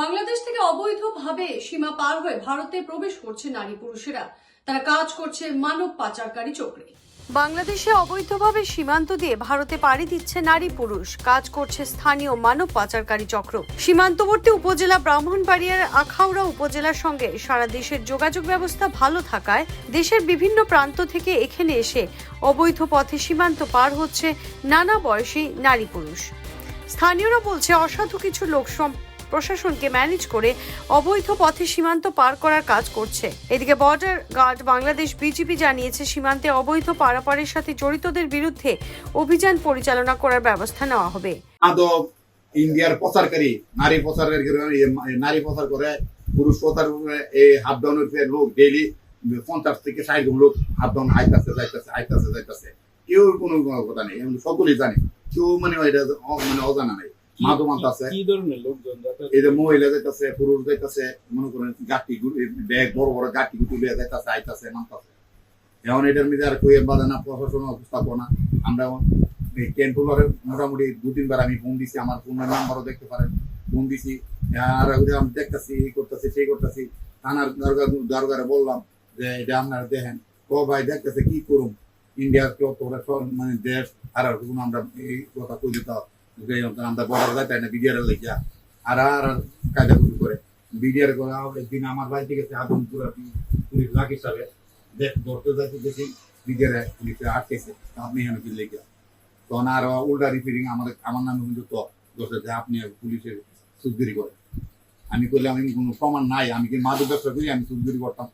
বাংলাদেশ থেকে অবৈধভাবে সীমা পার হয়ে ভারতে প্রবেশ করছে নারী পুরুষেরা। তারা কাজ করছে মানব পাচারকারী চক্রে। বাংলাদেশে অবৈধভাবে সীমান্ত দিয়ে ভারতে পাড়ি দিচ্ছে নারী পুরুষ। কাজ করছে স্থানীয় মানব পাচারকারী চক্র। সীমান্তবর্তী উপজেলা ব্রাহ্মণবাড়িয়ার আখাউড়া উপজেলার সঙ্গে সারা দেশের যোগাযোগ ব্যবস্থা ভালো থাকায় দেশের বিভিন্ন প্রান্ত থেকে এখানে এসে অবৈধ পথে সীমান্ত পার হচ্ছে নানা বয়সী নারী পুরুষ। স্থানীয়রা বলছে, অসাধু কিছু লোক প্রশাসনকে ম্যানেজ করে অবৈধ পথে সীমান্ত পার করার কাজ করছে। এদিকে বর্ডার গার্ড বাংলাদেশ বিজিবি জানিয়েছে, সীমান্তে অবৈধ পারাপারের সাথে জড়িতদের বিরুদ্ধে অভিযান পরিচালনা করার ব্যবস্থা নেওয়া হবে। মাদক ইন্ডিয়ার প্রচারকারী, নারী প্রচারকারী নারী প্রচার করে, পুরুষ প্রচার করে এই হাফ ডাউনের লোক ডেইলি পঞ্চাশ থেকে ষাট জন লোক হাফ ডাউন আইতাছে, যাইতাছে আইতাছে, যাইতাছে। কেউ কোনো কথা নেই সকলেই জানে। কেউ মানে এটা মানে অজানা নাই। মাদক আছে। কি ধরনের লোকজন এই যে মহিলা যাইতাছে পুরুষ যাইতাছে মনে করেন ব্যাগ বড় বড় গাঠি গুটি লিয়ে যাইতাছে আইতাছে নামতাছে এখন এটার মধ্যে আর কই বাধা না প্রশাসন উপস্থাপনা আমরা এই মোটামুটি দু তিনবার আমি ফোন দিছি আমার ফোনের নাম্বারও দেখতে পারেন। ফোন দিছি আর আমি দেখতেছি এই করতেছি সেই করতেছি। থানার দরগা দরগারে বললাম যে এটা আপনারা দেখেন। ও ভাই দেখতেছে কি করুম? ইন্ডিয়ার কেউ তোরা মানে দেশ আর কোনো আমরা এই কথা কই দিতে আমরা বড় বিডিআর লেগিয়া। আর আর কায়দা বিডিআর করে। একদিন আমার বাড়িতে গেছে পুলিশ লাখ দেখ, ধরতে যাইতে বিডিআর পুলিশে আপনি লেগে তখন আর উল্টা রিপেয়ারিং আমাদের, আমার নামে কিন্তু তো ধরতে আপনি পুলিশের সুদগিরি করে। আমি করলে আমি কোনো প্রমাণ নাই, আমি কি মাদক ব্যবসা করি, আমি সুদগিরি করতাম?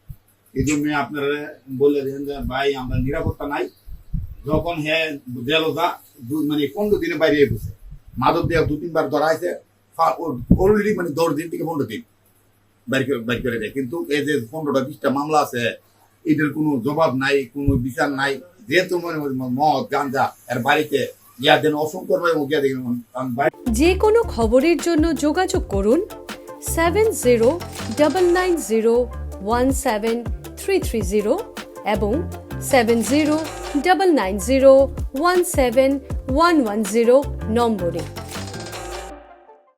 এই জন্য আপনারা বললে যে, ভাই, আমরা নিরাপত্তা নাই। যখন হ্যাঁ গেল মানে পনেরো দিনে বাইরে বসে। মাদক দেওয়া দু তিনবার ধরা হয়েছে অলরেডি মানে দশ দিন থেকে পনেরো দিন বাইর করে দেয়। কিন্তু এই যে পনেরোটা, বিশটা মামলা আছে এটার কোনো জবাব নাই, কোনো বিচার নাই। যেহেতু মানে মদ গাঞ্জা এর বাড়িতে যে কোনো খবরের জন্য যোগাযোগ করুন seven zero double nine zero one seven three three zero এবং seven zero double nine zero one seven one one zero নম্বরে।